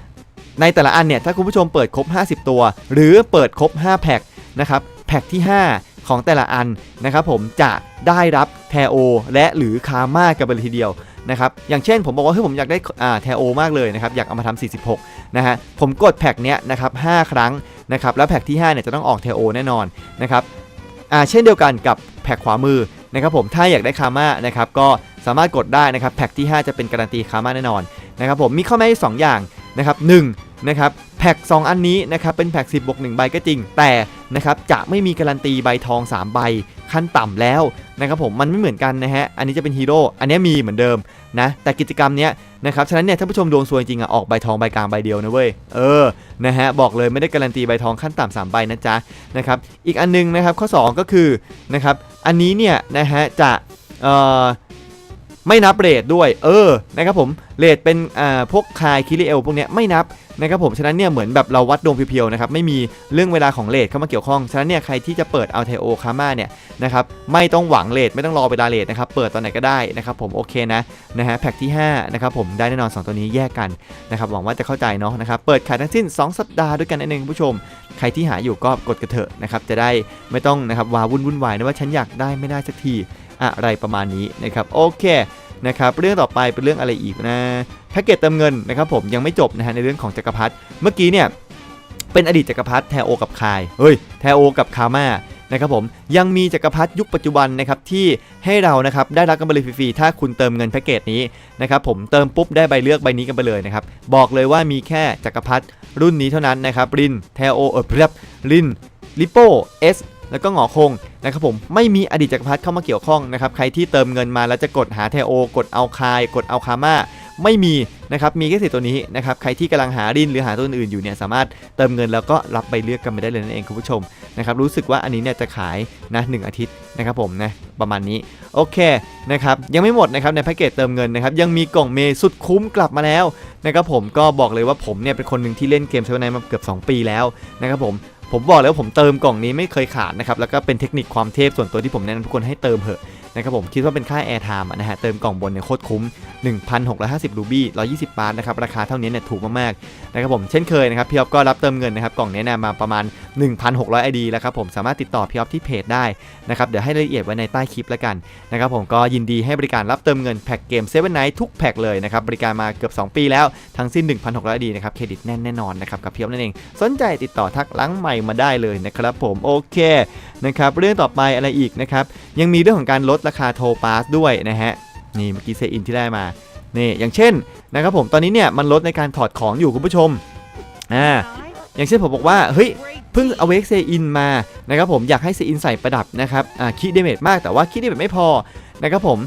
Speaker 1: ในแต่ละอันเนี่ยถ้าคุณผู้ชมเปิดครบ 50 ตัว หรือเปิดครบ 5 แพ็คนะครับแพ็คที่ 5 ของแต่ละอันนะครับผมจะได้รับแทโอและหรือคาม่ากันไปเลยทีเดียว นะครับอย่างเช่นผมบอกว่าเฮ้ยผมอยากได้อ่าแทโอมากเลยนะครับอยากเอามาทำ46นะฮะผมกดแพ็กเนี้ยนะครับ5ครั้งนะครับแล้วแพ็กที่5เนี่ยจะต้องออกแทโอแน่นอนนะครับอ่าเช่นเดียวกันกับแพ็กขวามือนะครับผมถ้าอยากได้คาม่านะครับก็สามารถกดได้นะครับแพ็กที่ 5 จะเป็นการันตีคาม่าแน่นอนนะครับผมมีข้อแม้อยู่สองอย่างนะครับห นะครับแพ็ค2อันนี้นะครับเป็นแพ็ค10บวก1ใบก็จริง แต่นะครับจะไม่มีการันตีใบทอง 3 ใบขั้นต่ำแล้วนะครับผมมันไม่เหมือนกันนะฮะอันนี้จะเป็นฮีโร่อันนี้มีเหมือนเดิมนะแต่กิจกรรมเนี้ยนะครับฉะนั้นเนี่ยถ้านผู้ชมดวงซวยจริงอะออกใบทองใบกลางใบเดียวนะเว้ยเออนะฮะบอกเลยไม่ได้การันตีใบทองขั้นต่ำสามใบนะจ๊ะนะครับอีกอันนึงนะครับข้อ 2 ก็คือนะครับอันนี้เนี่ยนะฮะจะเอ่อไม่นับเรทด้วย เออ นะครับผม เรทเป็นอ่าพวกคายคิริเอลพวกเนี้ยไม่นับ นะครับผมฉะนั้นเนี่ยเหมือนแบบเราวัดดวงเพียวๆนะครับไม่มีเรื่องเวลาของเรทเข้ามาเกี่ยวข้องฉะนั้นเนี่ยใครที่จะเปิดเอาเทโอคาม่าเนี่ยนะครับไม่ต้องหวังเรทไม่ต้องรอเวลาเรทนะครับเปิดตอนไหนก็ได้นะครับผมโอเคนะนะฮะแพ็คที่5นะครับผมได้แน่นอน 2 ตัวนี้แยกกันนะครับหวังว่าจะเข้าใจเนาะนะครับเปิดขายทั้งสิ้น 2 สัปดาห์ด้วยกันนั่นเองผู้ชม ใครที่หาอยู่ก็กดกระเถอะนะครับจะได้ไม่ต้องนะครับวาวุ่นวุ่นวายนะว่าฉันอยากได้ไม่ได้สักทีอะไรประมาณนี้นะครับโอเค นะครับเรื่องต่อไปเป็นเรื่องอะไรอีกนะแพ็กเกจเติมเงินนะครับผมยังไม่จบนะฮะในเรื่องของจักรพรรดิเมื่อกี้เนี่ยเป็นอดีตจักรพรรดิแทโอกับคายเฮ้ยแทโอกับคาม่านะครับผมยังมีจักรพรรดิยุคปัจจุบันนะครับที่ให้เรานะครับได้รับกันไปเลยฟรีๆถ้าคุณเติมเงินแพ็กเกจนี้นะครับผมเติมปุ๊บได้ใบเลือกใบนี้กันไปเลยนะครับบอกเลยว่ามีแค่จักรพรรดิรุ่นนี้เท่านั้นนะครับรินแทโอเออเพียบรินลิโปเอส แล้วก็หงอคงนะครับผมไม่มีอดีตจักรพรรดิเข้ามาเกี่ยวข้องนะครับใครที่เติมเงินมาแล้วจะกดหาเทโอกดเอาคาย กดเอาคาม่าไม่มีนะครับมีแค่สิตัวนี้นะครับใครที่กำลังหารินหรือหาตัวอื่นอยู่เนี่ยสามารถเติมเงินแล้วก็รับใบเลือกกันไปได้เลยนั่นเองคุณผู้ชมนะครับรู้สึกว่าอันนี้เนี่ยจะขายนะหนึ่งอาทิตย์นะครับผมนะประมาณนี้โอเคนะครับยังไม่หมดนะครับในแพ็กเกจเติมเงินนะครับยังมีกล่องเมสุดคุ้มกลับมาแล้วนะครับผมก็บอกเลยว่าผมเนี่ยเป็นคนหนึ่งที่เล่นเกมเซเว่นไนมาเกือบ 2 ปีแล้วนะครับผม ผมบอกแล้วผมเติมกล่องนี้ไม่เคยขาดนะครับแล้วก็เป็นเทคนิคความเทพส่วนตัวที่ผมแนะนำทุกคนให้เติมเหอะ นะครับผมคิดว่าเป็นค่าแอร์ไทม์นะฮะเติมกล่องบนเนี่ยโคตรคุ้ม 1,650 รูบี้ 120 บาทนะครับราคาเท่านี้เนี่ยถูกมากๆนะครับผมเช่นเคยนะครับพี่อ๊อฟก็รับเติมเงินนะครับกล่องนี้เนยมาประมาณ 1,600 ID แล้วครับผมสามารถติดต่อพี่อ๊อฟที่เพจได้นะครับเดี๋ยวให้รายละเอียดไว้ในใต้คลิปแล้วกันนะครับผมก็ยินดีให้บริการรับเติมเงินแพ็กเกม7 Night ทุกแพ็กเลยนะครับบริการมาเกือบ 2 ปีแล้วทั้งสิ้น 1,600 ID นะครับเครดิตแน่นแน่นอนนะครับกับพี่อ๊อฟนั่นเองสนใจติดต่อทักลังใหม่มาได้เลยนะครับผมโอเคนะครับเรื่องต่อไปอะไรอีกนะครับยังมีเรื่องของการลดราคาโทรปาสด้วยนะฮะนี่เมื่อกี้เซอินที่ได้มานี่อย่างเช่นนะครับผมตอนนี้เนี่ยมันลดในการถอดของอยู่คุณผู้ชมอ่าอย่างเช่นผมบอกว่าเฮ้ยเพิ่งเอาเวกเซอินมานะครับผมอยากให้เซอินใส่ประดับนะครับอ่าคีดเดเมจมากแต่ว่าคีดเดเมจไม่พอนะครับผม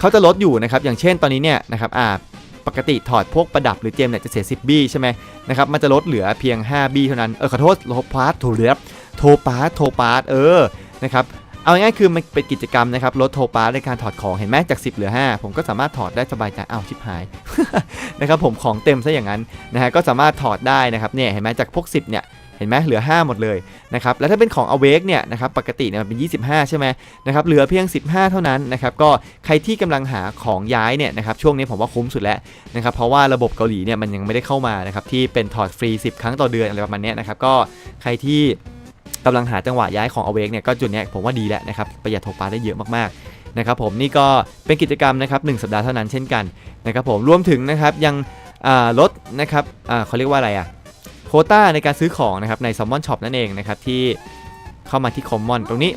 Speaker 1: เขาจะลดอยู่นะครับอย่างเช่นตอนนี้เนี่ยนะครับอ่าปกติถอดพวกประดับหรือเจมเนี่ยจะเสีย 10 บี้ใช่ไหมนะครับมันจะลดเหลือเพียง 5 บี้เท่านั้นเออขอโทษโลพาร์ทถูเรียบโทรปาร์ตโทรปาร์ตเออนะครับ เอาง่ายๆคือมันเป็นกิจกรรมนะครับลดโทปาในการถอดของเห็นไหมจาก 10 เหลือ 5 ผมก็สามารถถอดได้สบายใจอ้าวชิบหาย นะครับผมของเต็มซะอย่างนั้นนะฮะก็สามารถถอดได้นะครับเนี่ยเห็นไหมจากพวก 10 เนี่ยเห็นไหมเหลือ 5 หมดเลยนะครับ แล้วถ้าเป็นของ Awake เนี่ยนะครับ ปกติเนี่ยมันเป็น 25 ใช่ไหมนะครับ เหลือเพียง 15 เท่านั้นนะครับ ก็ใครที่กำลังหาของย้ายเนี่ยนะครับ ช่วงนี้ผมว่าคุ้มสุดแล้วนะครับ เพราะว่าระบบเกาหลีเนี่ยมันยังไม่ได้เข้ามานะครับ ที่เป็นถอดฟรี 10 ครั้งต่อเดือนอะไรประมาณนี้นะครับ ก็ใครที่ กำลังหาจังหวะย้ายของ Awake เนี่ยก็จุดเนี้ยผมว่าดีแล้วนะครับประหยัดโทปาได้เยอะมากๆนะครับผมนี่ก็เป็นกิจกรรมนะครับ1สัปดาห์เท่านั้นเช่นกันนะครับผมรวมถึงนะครับยังลดนะครับเขาเรียกว่าอะไรอะโคต้าในการซื้อของนะครับใน s ซ l m o n Shop นั่นเองนะครับที่เข้ามาที่ Common ตรงนี้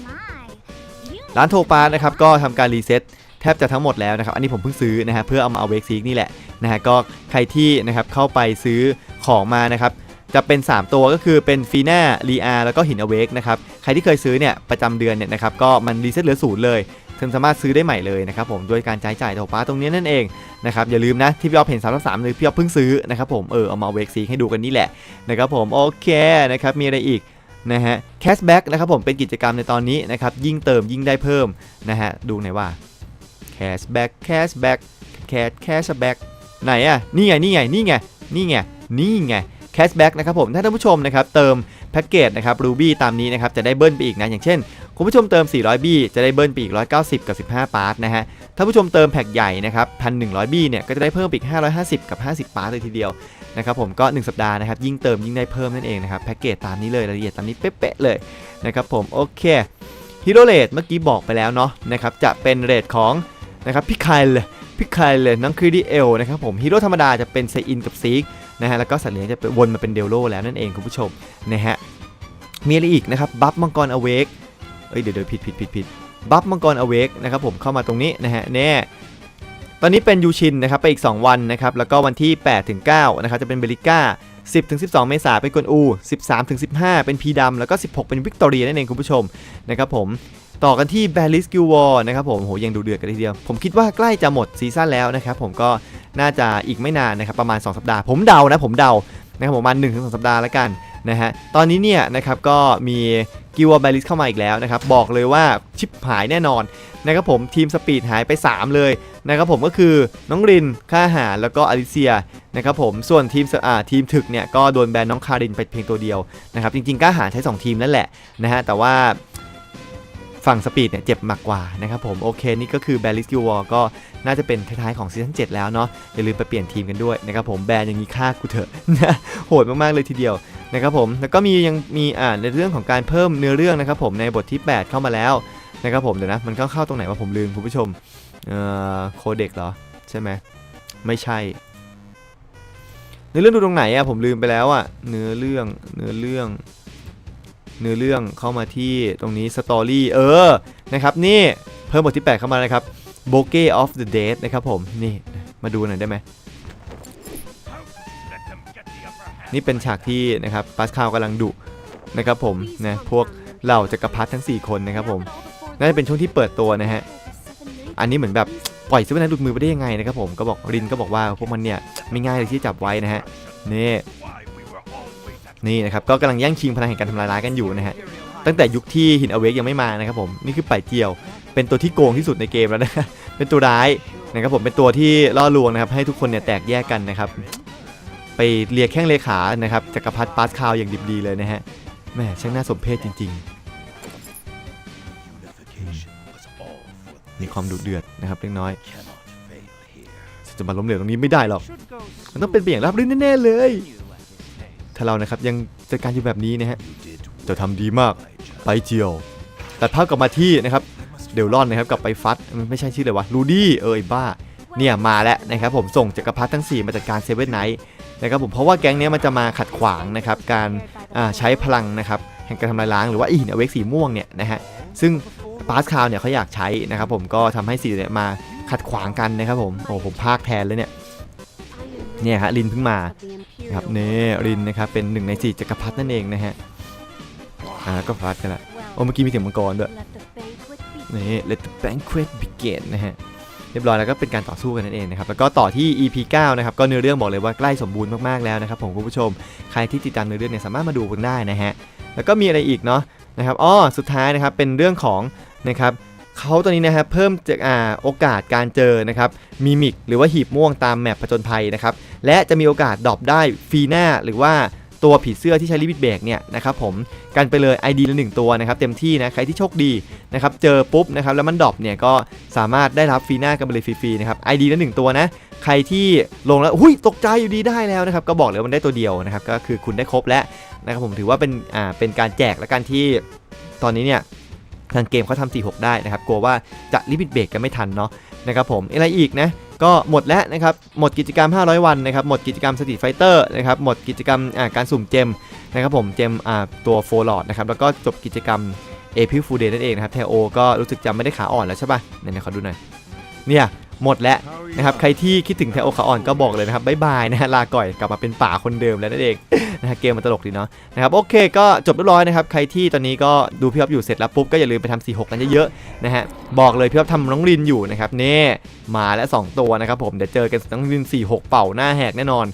Speaker 1: ร้านโทปานะครับก็ทำการรีเซ็ตแทบจะทั้งหมดแล้วนะครับ อันนี้ผมเพิ่งซื้อนะฮะเพื่อเอามาเอาเวกซีกนี่แหละนะฮะก็ใครที่นะครับเข้าไปซื้อของมานะครับ จะเป็น 3 ตัวก็คือเป็นฟีน่าลีอาแล้วก็หินอเวกนะครับ ใครที่เคยซื้อเนี่ยประจำเดือนเนี่ยนะครับก็มันรีเซ็ตเหลือศูนย์เลยคุณสามารถซื้อได้ใหม่เลยนะครับผมโดยการจ่ายจ่ายโทรปาตรงนี้นั่นเองนะครับอย่าลืมนะที่พี่อ๊อฟเห็น3ามสามเลยพี่อ๊อฟเพิ่งซื้อนะครับผมเออเอามาเวกซีให้ดูกันนี่แหละนะครับผมโอเคนะครับมีอะไรอีกนะฮะแคชแบ็กนะครับผมเป็นกิจกรรมในตอนนี้นะครับยิ่งเติมยิ่งได้เพิ่มนะฮะดูหน่อยว่าแคชแบ็กแคชแบ็กแคชแคชแบ็กไหนอะนี่ไงนี่ไงนี่ไงนี่ไงนี่ไง แคชแบ็กนะครับผมถ้าท่านผู้ชมนะครับเติมแพ็กเกจนะครับรูบี้ตามนี้นะครับจะได้เบิ้ลไปอีกนะอย่างเช่นคุณผู้ชมเติม 400 บี้จะได้เบิ้ลไปอีก 190 กับ 15 ปาร์ตนะฮะถ้าผู้ชมเติมแพ็กใหญ่นะครับ 1,100 บี้เนี่ยก็จะได้เพิ่มไปอีก 550 กับ 50 ปาร์ตเลยทีเดียวนะครับผมก็ 1 สัปดาห์นะครับยิ่งเติมยิ่งได้เพิ่มนั่นเองนะครับแพ็กเกจตามนี้เลยรายละเอียดตามนี้เป๊ะๆเลยนะครับผมโอเคฮีโร่เลดเมื่อกี้บอกไปแล้วเนาะนะครับจะเป็นเรทของนะครับพี่ไคลเลยพี่ไคลเลยน้องครีดีเอลนะครับผมฮีโร่ธรรมดาจะเป็นไซอินกับซีก นะฮะแล้วก็สัตว์เลี้ยงจะวนมาเป็นเดลโลแล้วนั่นเองคุณผู้ชมนะฮะมีอะไรอีกนะครับบัฟมังกรอเวกเอ้ยเดี๋ยวเดี๋ยวผิดผิดผิดผิดบัฟมังกรอเวกนะครับผมเข้ามาตรงนี้นะฮะแน่ตอนนี้เป็นยูชินนะครับไปอีก 2 วันนะครับแล้วก็วันที่8ถึง9นะครับจะเป็นเบลิก้า10ถึง12 เมษายนเป็นกวนอู 13ถึง15 เป็นพีดำแล้วก็ 16 เป็นวิกตอเรียนั่นเองคุณผู้ชมนะครับผม ต่อกันที่แบลิสกิววอร์นะครับผมโหยังดูเดือดกันทีเดียว ผมคิดว่าใกล้จะหมดซีซั่นแล้วนะครับผมก็น่าจะอีกไม่นานนะครับประมาณ 2 สัปดาห์ ผมเดานะผมเดานะครับผมประมาณ1ถึง2สัปดาห์แล้วกันนะฮะตอนนี้เนี่ยนะครับก็มีกิววอร์แบลิสเข้ามาอีกแล้วนะครับบอกเลยว่าชิปหายแน่นอนนะครับผมทีมสปีดหายไป 3 เลยนะครับผมก็คือน้องรินค่าหาแล้วก็อลิเซียนะครับผมส่วนทีมอ่าทีมถึกเนี่ยก็โดนแบนน้องคารินไปเพียงตัวเดียวนะครับจริงๆก้าหาใช้ 2 ทีมนั่นแหละนะฮะแต่ว่า ฝั่งสปีดเนี่ยเจ็บมากกว่านะครับผมโอเคนี่ก็คือแบลิสกิวอก็น่าจะเป็นท้ายๆของซีซั่น7แล้วเนาะอย่าลืมไปเปลี่ยนทีมกันด้วยนะครับผมแบนอย่างนี้ฆ่ากูเถอะนะโหดมากๆเลยทีเดียวนะครับผมแล้วก็มียังมีอ่าในเรื่องของการเพิ่มเนื้อเรื่องนะครับผมในบทที่ 8 เข้ามาแล้วนะครับผมเดี๋ยวนะมันเข้าเข้าตรงไหนว่าผมลืมคุณผู้ชมเอ่อโคเด็กเหรอใช่ไหมไม่ใช่เนื้อเรื่องดูตรงไหนอะผมลืมไปแล้วอะเนื้อเรื่องเนื้อเรื่อง เนื้อเรื่องเข้ามาที่ตรงนี้สตอรี่เออนะครับนี่เพิ่มบทที่ 8 เข้ามานะครับ b o k e of the Dead นะครับผมนี่มาดูหน่อยได้ไหมนี่เป็นฉากที่นะครับปาสคาลกำลังดุนะครับผมนะพวกเหล่าจักรพรรดิทั้ง 4 คนนะครับผมน่าจะเป็นช่วงที่เปิดตัวนะฮะอันนี้เหมือนแบบปล่อยซิวนันหลุดมือไปได้ยังไงนะครับผมก็บอกรินก็บอกว่าพวกมันเนี่ยไม่ง่ายเลยที่จับไว้นะฮะนี่ นี่นะครับก็กำลังแย่งชิงพลังแห่งการทำลายล้างกันอยู่นะฮะตั้งแต่ยุคที่หินอเวกยังไม่มานะครับผมนี่คือไปเจียว เป็นตัวที่โกงที่สุดในเกมแล้วนะเป็นตัวร้ายนะครับผมเป็นตัวที่ล่อลวงนะครับให้ทุกคนเนี่ยแตกแยกกันนะครับไปเลียแข้งเลขานะครับจักรพรรดิปาสคาวอย่างดิบดีเลยนะฮะแหม่ช่างน่าสมเพชจริง ๆ มีความดุเดือดนะครับเล็กน้อยจะมาล้มเหลวตรงนี้ไม่ได้หรอกมันต้องเป็นไปอย่างราบรื่นแน่ๆเลย ถ้าเรานะครับยังจัดการอยู่แบบนี้นะฮะจะทำดีมากไปเจียวตัดภาพกลับมาที่นะครับเดลลอนนะครับกลับไปฟัดมันไม่ใช่ชื่อเลยวะรูดี้เออไอ้บ้าเนี่ยมาแล้วนะครับผมส่งจักรพรรดิทั้ง 4 มาจัดการเซเว่นไนท์นะครับผมเพราะว่าแก๊งเนี้ยมันจะมาขัดขวางนะครับการอ่าใช้พลังนะครับแห่งการทำลายล้างหรือว่าอีหินอเวกสีม่วงเนี่ยนะฮะซึ่งปาสคาลเนี่ยเขาอยากใช้นะครับผมก็ทำให้สีเนี่ยมาขัดขวางกันนะครับผมโอ้ผมภาคแทนเลยเนี่ย เนี่ยฮะลินเพิ่งมาครับเน่ลินนะครับเป็นหนึ่งในสี่จักรพรรดินั่นเองนะฮะอ่าก็ฟัดกันละโอ้เมื่อกี้มีเสียงมังกรด้วยนี่ let the banquet begin นะฮะเรียบร้อยแล้วก็เป็นการต่อสู้กันนั่นเองนะครับแล้วก็ต่อที่ EP 9นะครับก็เนื้อเรื่องบอกเลยว่าใกล้สมบูรณ์มากๆแล้วนะครับผมคุณผู้ชมใครที่ติดตามเนื้อเรื่องเนี่ยสามารถมาดูกันได้นะฮะแล้วก็มีอะไรอีกเนาะนะครับอ๋อสุดท้ายนะครับเป็นเรื่องของนะครับ เขาตัวนี้นะครับเพิ่มจากอ่าโอกาสการเจอนะครับมิมิกหรือว่าหีบม่วงตามแมปผจญภัยนะครับและจะมีโอกาสดรอปได้ฟีหน้าหรือว่าตัวผีเสื้อที่ใช้ลิมิตเบรกเนี่ยนะครับผมกันไปเลย ID ละหนึ่งตัวนะครับเต็มที่นะใครที่โชคดีนะครับเจอปุ๊บนะครับแล้วมันดรอปเนี่ยก็สามารถได้รับฟีหน้ากันไปเลยฟรีๆนะครับ ID ละหนึ่งตัวนะใครที่ลงแล้วหุ้ยตกใจอยู่ดีได้แล้วนะครับก็บอกเลยมันได้ตัวเดียวนะครับก็คือคุณได้ครบแล้วนะครับผมถือว่าเป็นอ่าเป็นการแจกและการที่ตอนนี้เนี่ย ทางเกมเขาทำ46 ได้นะครับกลัวว่าจะลิมิตเบรกกันไม่ทันเนาะนะครับผมอะไรอีกนะก็หมดแล้วนะครับ หมดกิจกรรม 500 วันนะครับ หมดกิจกรรมสตรีทไฟเตอร์นะครับ หมดกิจกรรมอ่าการสุ่มเจมนะครับผม เจมอ่าตัวโฟลอดนะครับ แล้วก็จบกิจกรรมเอพิฟูเดนั่นเองนะครับเทโอ ก็รู้สึกจำไม่ได้ขาอ่อนแล้วใช่ป่ะไหนๆขอดูหน่อย เนี่ย หมดแล้วนะครับใครที่คิดถึงแทโอคาออนก็บอกเลยนะครับบ๊ายบายนะฮะลาก่อยกลับมาเป็นป่าคนเดิมแล้วนั่นเองนะฮะเกมมันตลกดีเนาะนะครับโอเคก็จบเรียบร้อยนะครับใครที่ตอนนี้ก็ดูพี่อ๊อฟอยู่เสร็จแล้วปุ๊บก็อย่าลืมไปทำ46กันเยอะๆนะฮะบอกเลยพี่อ๊อฟทำน้องรินอยู่นะครับเน่มาแล้วสองตัวนะครับผมเดี๋ยวเจอกันน้องริน 46 เป่าหน้าแหกแน่นอน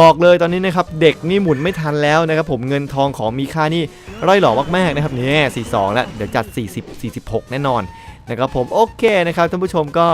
Speaker 1: บอกเลยตอนนี้นะครับเด็กนี่หมุนไม่ทันแล้วนะครับผมเงินทองของมีค่านี่ร่อยหล่อมากๆนะครับเนี่ย42 แล้วเดี๋ยวจัด 40 46 แน่นอนนะครับผมโอเคนะครับท่านผู้ชมก็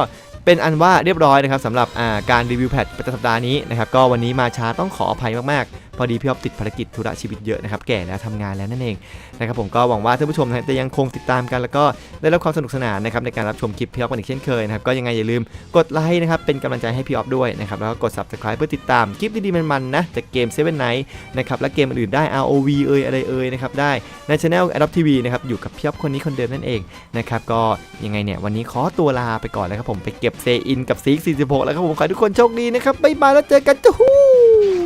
Speaker 1: เป็นอันว่าเรียบร้อยนะครับสำหรับการรีวิวแพทประจำสัปดาห์นี้นะครับก็วันนี้มาช้าต้องขออภัยมากๆพอดีพี่อ๊อฟติดภารกิจธุระชีวิตเยอะนะครับแก่แล้วทำงานแล้วนั่นเองนะครับผมก็หวังว่าท่านผู้ชมนะจะยังคงติดตามกันแล้วก็ได้รับความสนุกสนานนะครับในการรับชมคลิปพี่อ๊อฟกันอีกเช่นเคยนะครับก็ยังไงอย่าลืมกดไลค์นะครับเป็นกำลังใจให้พี่อ๊อฟด้วยนะครับแล้วก็กด subscribe เพื่อติดตามคลิปดีๆมันๆนะจากเกม Seven Night นะครับและเกมอื่นๆได้ ROV เอ่ยอะไรเอ่ยนะครับได้ใน Channel Adopt TV นะครับอยู่กับพี่อ๊อฟคนนี้คนเดิมนั่นเองนะครับก็ยังไงเนี่ยวันนี้ขอตัวลาไปก่อนแล้วครับผมไปเก็บเซอินกับซีก46แล้วครับผมขอให้ทุกคนโชคดีนะครับบ๊ายบายแล้วเจอกันจ้าฮู้